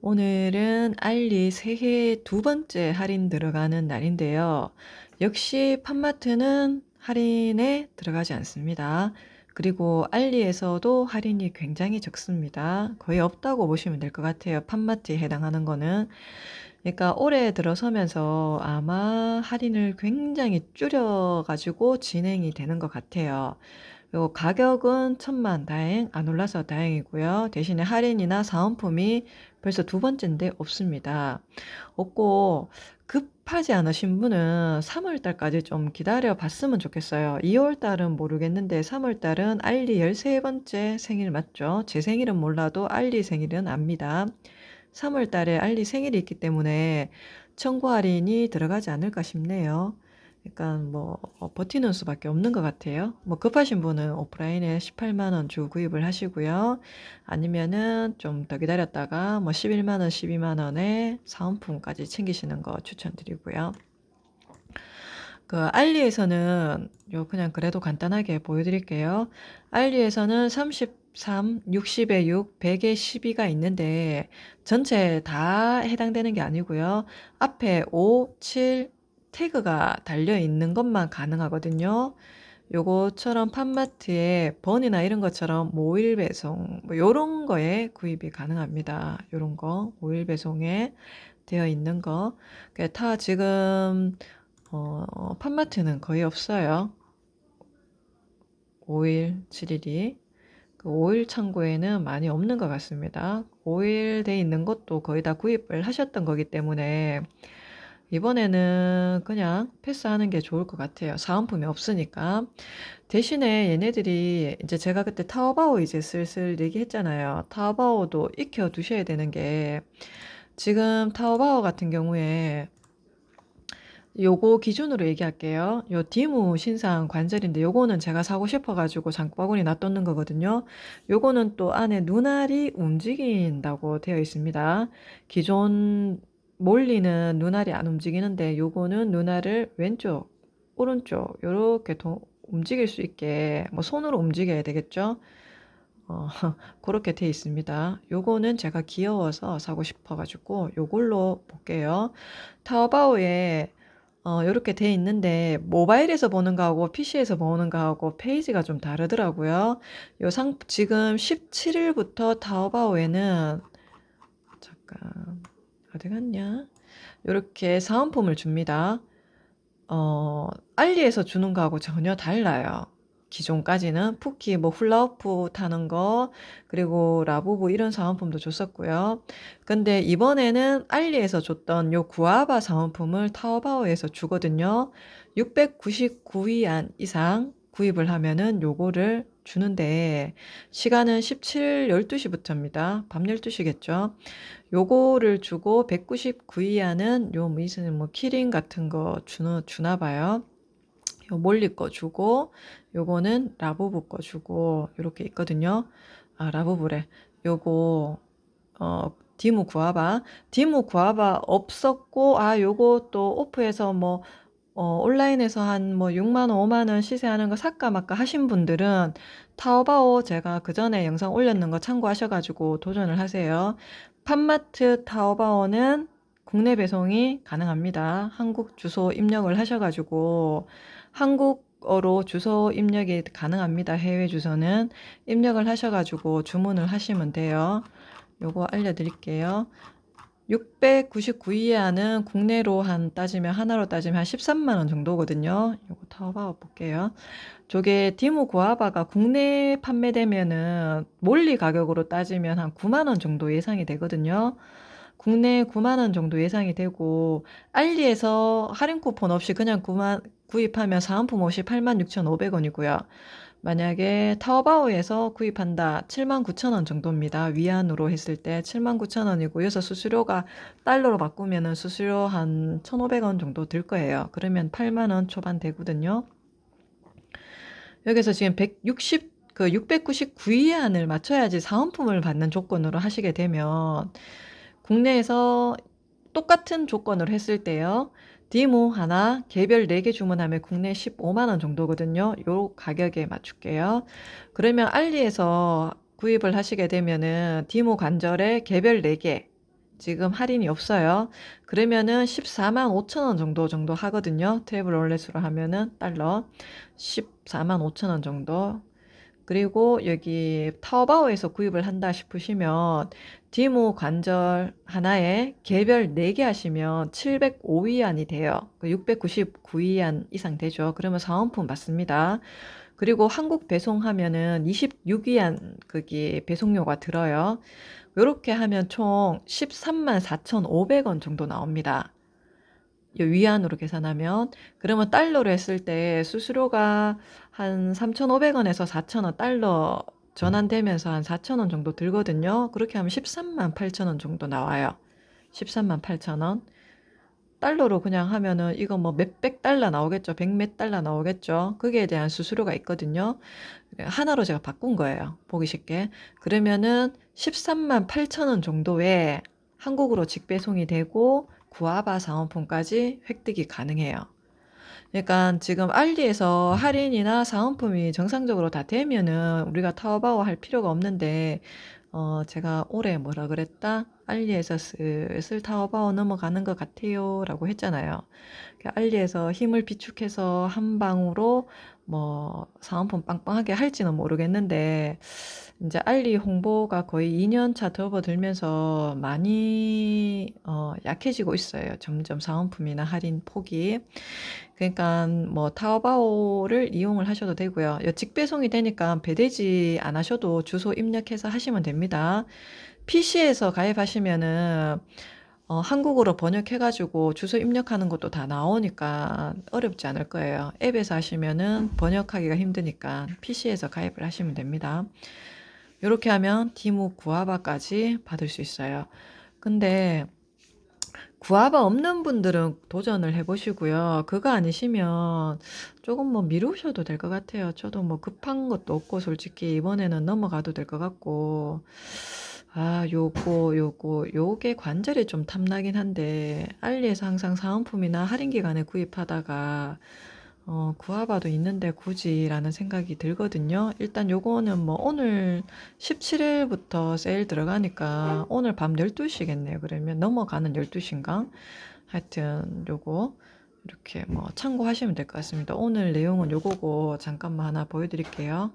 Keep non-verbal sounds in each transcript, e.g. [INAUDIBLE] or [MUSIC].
오늘은 알리 새해 두 번째 할인 들어가는 날인데요. 역시 팜마트는 할인에 들어가지 않습니다. 그리고 알리에서도 할인이 굉장히 적습니다. 거의 없다고 보시면 될 것 같아요. 팜마트에 해당하는 거는. 그러니까 올해 들어서면서 아마 할인을 굉장히 줄여가지고 진행이 되는 것 같아요. 요 가격은 천만 다행 안 올라서 다행이고요. 대신에 할인이나 사은품이 벌써 두 번째인데 없습니다. 없고 급하지 않으신 분은 3월 달까지 좀 기다려 봤으면 좋겠어요. 2월 달은 모르겠는데 3월 달은 알리 13번째 생일 맞죠? 제 생일은 몰라도 알리 생일은 압니다. 3월 달에 알리 생일이 있기 때문에 청구 할인이 들어가지 않을까 싶네요. 약간 뭐 어, 버티는 수밖에 없는 것 같아요. 뭐 급하신 분은 오프라인에 18만 원 주고 구입을 하시고요. 아니면은 좀 더 기다렸다가 뭐 11만 원, 12만 원에 사은품까지 챙기시는 거 추천드리고요. 그 알리에서는 요 그냥 그래도 간단하게 보여드릴게요. 알리에서는 33, 60에 6, 100에 12가 있는데 전체 다 해당되는 게 아니고요. 앞에 5, 7, 태그가 달려 있는 것만 가능하거든요. 요거처럼 팜마트에 번이나 이런 것처럼 모일 배송 뭐 요런 거에 구입이 가능합니다. 요런 거 모일 배송에 되어 있는 거. 그다 지금 어, 팜마트는 거의 없어요. 5일, 7일이. 그 5일 창고에는 많이 없는 것 같습니다. 5일 돼 있는 것도 거의 다 구입을 하셨던 거기 때문에 이번에는 그냥 패스하는 게 좋을 것 같아요. 사은품이 없으니까. 대신에 얘네들이 이제 제가 그때 타오바오 이제 슬슬 얘기했잖아요. 타오바오도 익혀 두셔야 되는 게 지금 타오바오 같은 경우에 요거 기준으로 얘기할게요. 요 디무 신상 관절인데 요거는 제가 사고 싶어가지고 장바구니 놔뒀는 거거든요. 요거는 또 안에 눈알이 움직인다고 되어 있습니다. 기존 몰리는 눈알이 안 움직이는데 요거는 눈알을 왼쪽, 오른쪽 요렇게 도, 움직일 수 있게 뭐 손으로 움직여야 되겠죠? 어, [LAUGHS] 그렇게 돼 있습니다. 요거는 제가 귀여워서 사고 싶어가지고 요걸로 볼게요. 타오바오에 어, 요렇게 돼 있는데 모바일에서 보는 거하고 PC에서 보는 거하고 페이지가 좀 다르더라고요. 요 상, 지금 17일부터 타오바오에는 잠깐 어디 갔냐? 요렇게 사은품을 줍니다. 어, 알리에서 주는 거하고 전혀 달라요. 기존까지는 푸키, 뭐 훌라후프 타는 거, 그리고 라부부 이런 사은품도 줬었고요. 근데 이번에는 알리에서 줬던 요 구아바 사은품을 타오바오에서 주거든요. 699위안 이상 구입을 하면은 요거를 주는데 시간은 17, 12시부터입니다. 밤 12시겠죠. 요거를 주고 199위안은 요 무슨 뭐 키링 같은 거 주나, 주나 봐요. 요 몰리 거 주고 요거는 라부부 거 주고 요렇게 있거든요. 아 라부부래. 요거 어 디무 구아바 디무 구아바 없었고 아 요거 또 오프해서 뭐 어, 온라인에서 한 뭐 6만 원, 5만 원 시세하는 거 살까 말까 하신 분들은 타오바오 제가 그 전에 영상 올렸는 거 참고하셔 가지고 도전을 하세요. 팜마트 타오바오는 국내 배송이 가능합니다. 한국 주소 입력을 하셔 가지고 한국어로 주소 입력이 가능합니다. 해외 주소는 입력을 하셔 가지고 주문을 하시면 돼요. 요거 알려 드릴게요. 699이하는 국내로 한 따지면 하나로 따지면 한 13만 원 정도거든요. 요거 타오바오 볼게요. 저게 디모 구아바가 국내 판매되면은 몰리 가격으로 따지면 한 9만 원 정도 예상이 되거든요. 국내 9만 원 정도 예상이 되고 알리에서 할인 쿠폰 없이 그냥 9만 구입하면 사은품 없이 86,500원이고요. 만약에 타오바오에서 구입한다 79,000원 정도입니다. 위안으로 했을 때 79,000원이고 여기서 수수료가 달러로 바꾸면은 수수료 한 1,500원 정도 들 거예요. 그러면 8만 원 초반 되거든요. 여기서 지금 160, 그 699위안을 맞춰야지 사은품을 받는 조건으로 하시게 되면 국내에서 똑같은 조건으로 했을 때요. 디모 하나 개별 4개 주문하면 국내 15만 원 정도거든요. 요 가격에 맞출게요. 그러면 알리에서 구입을 하시게 되면은 디모 관절에 개별 4개 지금 할인이 없어요. 그러면은 14만 5천 원 정도 정도 하거든요. 트래블 월렛으로 하면은 달러 14만 5천 원 정도. 그리고 여기 타오바오에서 구입을 한다 싶으시면 디모 관절 하나에 개별 4개 하시면 705위안이 돼요. 699위안 이상 되죠. 그러면 사은품 받습니다. 그리고 한국 배송하면은 26위안 거기 배송료가 들어요. 요렇게 하면 총 13만 4,500원 정도 나옵니다. 이 위안으로 계산하면 그러면 달러로 했을 때 수수료가 한 3,500원에서 4,000원 달러 전환되면서 한 4,000원 정도 들거든요. 그렇게 하면 13만 8천원 정도 나와요. 13만 8천원. 달러로 그냥 하면은 이거 뭐 몇백 달러 나오겠죠. 백 몇 달러 나오겠죠. 거기에 대한 수수료가 있거든요. 하나로 제가 바꾼 거예요. 보기 쉽게. 그러면은 13만 8천원 정도에 한국으로 직배송이 되고 구아바 사은품까지 획득이 가능해요. 그러니까 지금 알리에서 할인이나 사은품이 정상적으로 다 되면은 우리가 타오바오 할 필요가 없는데 어 제가 올해 뭐라 그랬다? 알리에서 슬슬 타오바오 넘어가는 것 같아요 라고 했잖아요. 그 알리에서 힘을 비축해서 한 방으로 뭐 사은품 빵빵하게 할지는 모르겠는데 이제 알리 홍보가 거의 2년 차 접어들면서 많이 어 약해지고 있어요. 점점 사은품이나 할인 폭이. 그러니까 뭐 타오바오를 이용을 하셔도 되고요. 요 직배송이 되니까 배대지 안 하셔도 주소 입력해서 하시면 됩니다. PC에서 가입하시면은 어, 한국어로 번역해가지고 주소 입력하는 것도 다 나오니까 어렵지 않을 거예요. 앱에서 하시면은 번역하기가 힘드니까 PC에서 가입을 하시면 됩니다. 이렇게 하면 디무 구아바까지 받을 수 있어요. 근데 구아바 없는 분들은 도전을 해 보시고요. 그거 아니시면 조금 뭐 미루셔도 될 것 같아요. 저도 뭐 급한 것도 없고 솔직히 이번에는 넘어가도 될 것 같고 아 요거 요거 요게 관절이 좀 탐나긴 한데 알리에서 항상 사은품이나 할인 기간에 구입하다가 어, 구아바도 있는데 굳이 라는 생각이 들거든요. 일단 요거는 뭐 오늘 17일부터 세일 들어가니까 오늘 밤 12시겠네요. 그러면 넘어가는 12시인가? 하여튼 요거 이렇게 뭐 참고하시면 될 것 같습니다. 오늘 내용은 요거고 잠깐만 하나 보여드릴게요.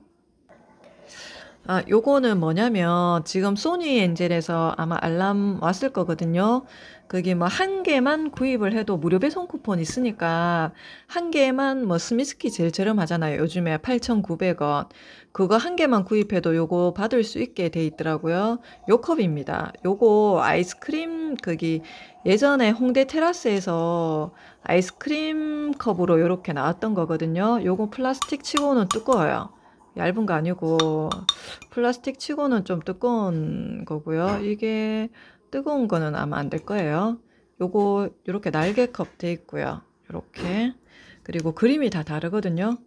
아, 요거는 뭐냐면 지금 소니 엔젤에서 아마 알람 왔을 거거든요. 그게 뭐 한 개만 구입을 해도 무료 배송 쿠폰 있으니까 한 개만 뭐 스미스키 제일 저렴하잖아요. 요즘에 8,900원. 그거 한 개만 구입해도 요거 받을 수 있게 돼 있더라고요. 요 컵입니다. 요거 아이스크림 거기 예전에 홍대 테라스에서 아이스크림 컵으로 요렇게 나왔던 거거든요. 요거 플라스틱 치고는 두꺼워요. 얇은 거 아니고 플라스틱 치고는 좀 두꺼운 거고요. 이게 뜨거운 거는 아마 안 될 거예요. 요거 이렇게 날개컵 돼 있고요. 이렇게 그리고 그림이 다 다르거든요.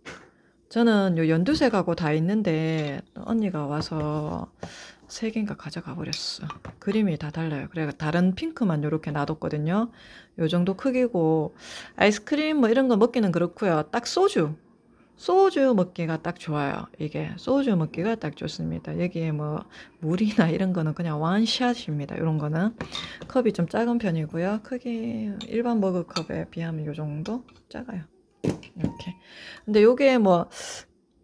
저는 요 연두색하고 다 있는데 언니가 와서 세 개인가 가져가 버렸어. 그림이 다 달라요. 그래 다른 핑크만 이렇게 놔뒀거든요. 요 정도 크기고 아이스크림 뭐 이런 거 먹기는 그렇고요. 딱 소주 소주 먹기가 딱 좋아요. 이게 소주 먹기가 딱 좋습니다. 여기에 뭐 물이나 이런 거는 그냥 원샷입니다. 이런 거는 컵이 좀 작은 편이고요. 크기 일반 머그컵에 비하면 요 정도 작아요. 이렇게. 근데 요게 뭐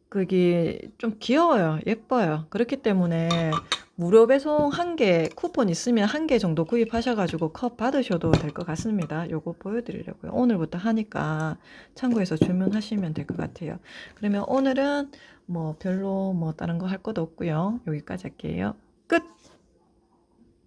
그게 좀 귀여워요. 예뻐요. 그렇기 때문에 무료 배송 한 개 쿠폰 있으면 한 개 정도 구입하셔가지고 컵 받으셔도 될 것 같습니다. 요거 보여드리려고요. 오늘부터 하니까 참고해서 주문하시면 될 것 같아요. 그러면 오늘은 뭐 별로 뭐 다른 거 할 것도 없고요. 여기까지 할게요. 끝!